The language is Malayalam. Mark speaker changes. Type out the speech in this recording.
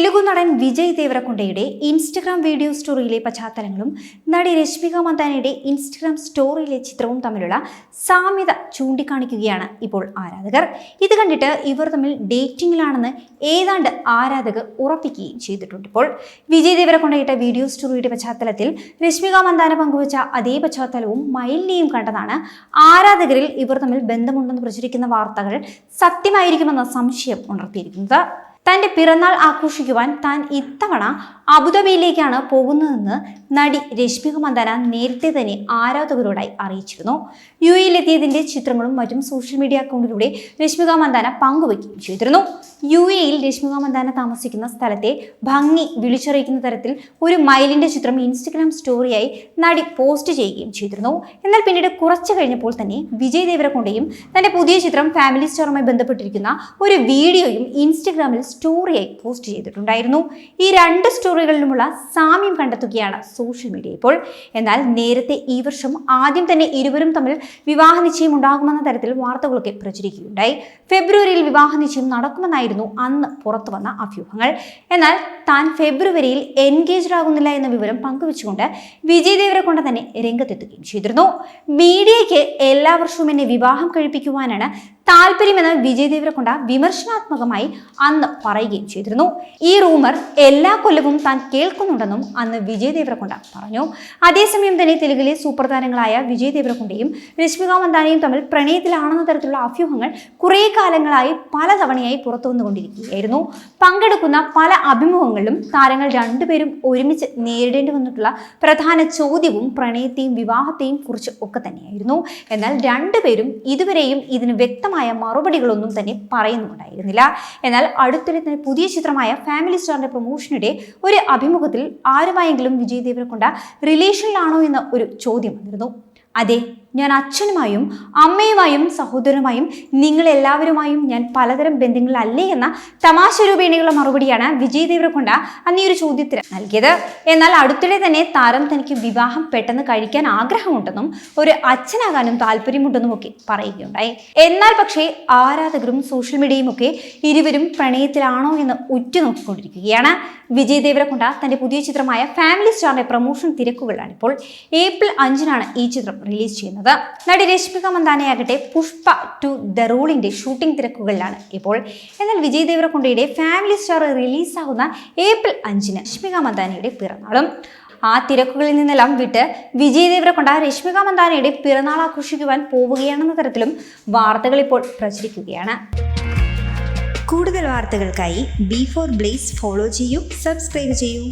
Speaker 1: തെലുഗു നടൻ വിജയ് ദേവരക്കൊണ്ടയുടെ ഇൻസ്റ്റഗ്രാം വീഡിയോ സ്റ്റോറിയിലെ പശ്ചാത്തലങ്ങളും നടി രശ്മിക മന്ദാനയുടെ ഇൻസ്റ്റഗ്രാം സ്റ്റോറിയിലെ ചിത്രവും തമ്മിലുള്ള സാമ്യത ചൂണ്ടിക്കാണിക്കുകയാണ് ഇപ്പോൾ ആരാധകർ. ഇത് കണ്ടിട്ട് ഇവർ തമ്മിൽ ഡേറ്റിംഗിലാണെന്ന് ഏതാണ്ട് ആരാധകർ ഉറപ്പിക്കുകയും ചെയ്തിട്ടുണ്ട് ഇപ്പോൾ. വിജയ് ദേവരക്കൊണ്ടയിട്ട വീഡിയോ സ്റ്റോറിയുടെ പശ്ചാത്തലത്തിൽ രശ്മിക മന്ദാന പങ്കുവച്ച അതേ പശ്ചാത്തലവും മയിലിനെയും കണ്ടതാണ്. ആരാധകരിൽ ഇവർ തമ്മിൽ ബന്ധമുണ്ടെന്ന് പ്രചരിക്കുന്ന വാർത്തകൾ സത്യമായിരിക്കുമെന്ന സംശയം ഉണർത്തിയിരിക്കുന്നത്. തന്റെ പിറന്നാൾ ആഘോഷിക്കുവാൻ താൻ ഇത്തവണ അബുദാബിയിലേക്കാണ് പോകുന്നതെന്ന് നടി രശ്മിക മന്ദാന നേരത്തെ തന്നെ ആരാധകരോടായി അറിയിച്ചിരുന്നു. യു എയിലെത്തിയതിന്റെ ചിത്രങ്ങളും മറ്റും സോഷ്യൽ മീഡിയ അക്കൗണ്ടിലൂടെ രശ്മിക മന്ദാന പങ്കുവയ്ക്കുകയും ചെയ്തിരുന്നു. യു എയിൽ രശ്മിക മന്ദാന താമസിക്കുന്ന സ്ഥലത്തെ ഭംഗി വിളിച്ചറിയിക്കുന്ന തരത്തിൽ ഒരു മൈലിന്റെ ചിത്രം ഇൻസ്റ്റഗ്രാം സ്റ്റോറിയായി നടി പോസ്റ്റ് ചെയ്യുകയും ചെയ്തിരുന്നു. എന്നാൽ പിന്നീട് കുറച്ച് കഴിഞ്ഞപ്പോൾ തന്നെ വിജയ് ദേവരക്കൊണ്ടയും തന്റെ പുതിയ ചിത്രം ഫാമിലി സ്റ്റാറുമായി ബന്ധപ്പെട്ടിരിക്കുന്ന ഒരു വീഡിയോയും ഇൻസ്റ്റഗ്രാമിൽ സ്റ്റോറിയായി പോസ്റ്റ് ചെയ്തിട്ടുണ്ടായിരുന്നു. ഈ രണ്ട് സ്റ്റോറികളിലുമുള്ള സാമ്യം കണ്ടെത്തുകയാണ് സോഷ്യൽ മീഡിയ ഇപ്പോൾ. എന്നാൽ നേരത്തെ ഈ വർഷം ആദ്യം തന്നെ ഇരുവരും തമ്മിൽ വിവാഹ നിശ്ചയം ഉണ്ടാകുമെന്ന തരത്തിൽ വാർത്തകളൊക്കെ പ്രചരിക്കുകയുണ്ടായി. ഫെബ്രുവരിയിൽ വിവാഹ നിശ്ചയം നടക്കുമെന്നായിരുന്നു അന്ന് പുറത്തു വന്ന അഭ്യൂഹങ്ങൾ. എന്നാൽ താൻ ഫെബ്രുവരിയിൽ എൻഗേജ്ഡ് ആകുന്നില്ല എന്ന വിവരം പങ്കുവെച്ചുകൊണ്ട് വിജയ് ദേവരെ കൊണ്ട് തന്നെ രംഗത്തെത്തുകയും ചെയ്തിരുന്നു. മീഡിയയ്ക്ക് എല്ലാ വർഷവും എന്നെ വിവാഹം കഴിപ്പിക്കുവാനാണ് താല്പര്യമെന്ന് വിജയ് ദേവരക്കൊണ്ട വിമർശനാത്മകമായി അന്ന് പറയുകയും ചെയ്തിരുന്നു. ഈ റൂമർ എല്ലാ കൊല്ലവും താൻ കേൾക്കുന്നുണ്ടെന്നും അന്ന് വിജയ് ദേവരക്കൊണ്ട പറഞ്ഞു. അതേസമയം തന്നെ തെലുങ്കിലെ സൂപ്പർ താരങ്ങളായ വിജയ് ദേവരക്കൊണ്ടയും രശ്മിക മന്ദാനയും തമ്മിൽ പ്രണയത്തിലാണെന്ന തരത്തിലുള്ള അഭ്യൂഹങ്ങൾ കുറേ കാലങ്ങളായി പലതവണയായി പുറത്തു വന്നുകൊണ്ടിരിക്കുകയായിരുന്നു. പങ്കെടുക്കുന്ന പല അഭിമുഖങ്ങളിലും താരങ്ങൾ രണ്ടുപേരും ഒരുമിച്ച് നേരിടേണ്ടി വന്നിട്ടുള്ള പ്രധാന ചോദ്യവും പ്രണയത്തെയും വിവാഹത്തെയും കുറിച്ച് ഒക്കെ തന്നെയായിരുന്നു. എന്നാൽ രണ്ടുപേരും ഇതുവരെയും ഇതിന് വ്യക്തമായ മറുപടികളൊന്നും തന്നെ പറയുന്നുണ്ടായിരുന്നില്ല. എന്നാൽ അടുത്തിടെ തന്നെ പുതിയ ചിത്രമായ ഫാമിലി സ്റ്റാറിന്റെ പ്രൊമോഷനിടെ ഒരു അഭിമുഖത്തിൽ ആരുമായെങ്കിലും വിജയ് ദേവരക്കൊണ്ട റിലേഷനിലാണോ എന്ന ഒരു ചോദ്യം വന്നിരുന്നു. അതെ ഞാൻ അച്ഛനുമായും അമ്മയുമായും സഹോദരനുമായും നിങ്ങളെല്ലാവരുമായും ഞാൻ പലതരം ബന്ധങ്ങളല്ലേ എന്ന തമാശ രൂപേണയുള്ള മറുപടിയാണ് വിജയ് ദേവരക്കൊണ്ട അന്ന് ഈ ഒരു ചോദ്യത്തിന് നൽകിയത്. എന്നാൽ അടുത്തിടെ തന്നെ താരം തനിക്ക് വിവാഹം പെട്ടെന്ന് കഴിക്കാൻ ആഗ്രഹമുണ്ടെന്നും ഒരു അച്ഛനാകാനും താല്പര്യമുണ്ടെന്നും ഒക്കെ പറയുകയുണ്ടായി. എന്നാൽ പക്ഷേ ആരാധകരും സോഷ്യൽ മീഡിയയും ഒക്കെ ഇരുവരും പ്രണയത്തിലാണോ എന്ന് ഉറ്റുനോക്കിക്കൊണ്ടിരിക്കുകയാണ്. വിജയ് ദേവരക്കൊണ്ട തന്റെ പുതിയ ചിത്രമായ ഫാമിലി സ്റ്റാറിന്റെ പ്രൊമോഷൻ തിരക്കുകളാണ് ഇപ്പോൾ. ഏപ്രിൽ അഞ്ചിനാണ് ഈ ചിത്രം റിലീസ് ചെയ്യുന്നത്. നടി രശ്മിക മന്ദാനയാകട്ടെ പുഷ്പ ടു ദ റൂളിന്റെ ഷൂട്ടിംഗ് തിരക്കുകളിലാണ്. ഇപ്പോൾ എന്നാൽ വിജയ് ദേവരക്കൊണ്ടയുടെ ഫാമിലി സ്റ്റാർ റിലീസാകുന്ന ഏപ്രിൽ അഞ്ചിന് രശ്മിക മന്ദാനയുടെ പിറന്നാളും. ആ തിരക്കുകളിൽ നിന്നെല്ലാം വിട്ട് വിജയ് ദേവരക്കൊണ്ട രശ്മിക മന്ദാനയുടെ പിറന്നാൾ ആഘോഷിക്കുവാൻ പോവുകയാണെന്ന തരത്തിലും വാർത്തകൾ ഇപ്പോൾ പ്രചരിക്കുകയാണ്.
Speaker 2: കൂടുതൽ വാർത്തകൾക്കായി ബി ഫോർ ബ്ലേസ് ഫോളോ ചെയ്യൂ സബ്സ്ക്രൈബ് ചെയ്യൂ.